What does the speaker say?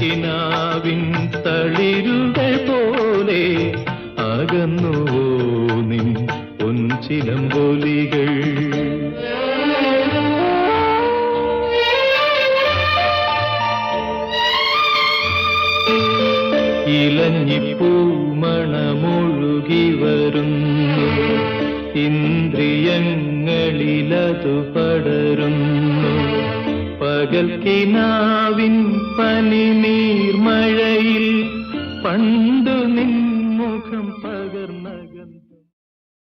കിനാവിൻ തളിരുകൾ പോലെ അകന്നുവോ നിൻ പൊൻചിലമ്പൊലികൾ ഇലഞ്ഞിപ്പൂമണമൊഴുകി വരുന്നു ഇന്ദ്രിയങ്ങളിലതു പടരുന്നു. പകൽ കിനാവിൻ പണ്ട് പണ്ടു നിൻമുഖം പകർന്നകം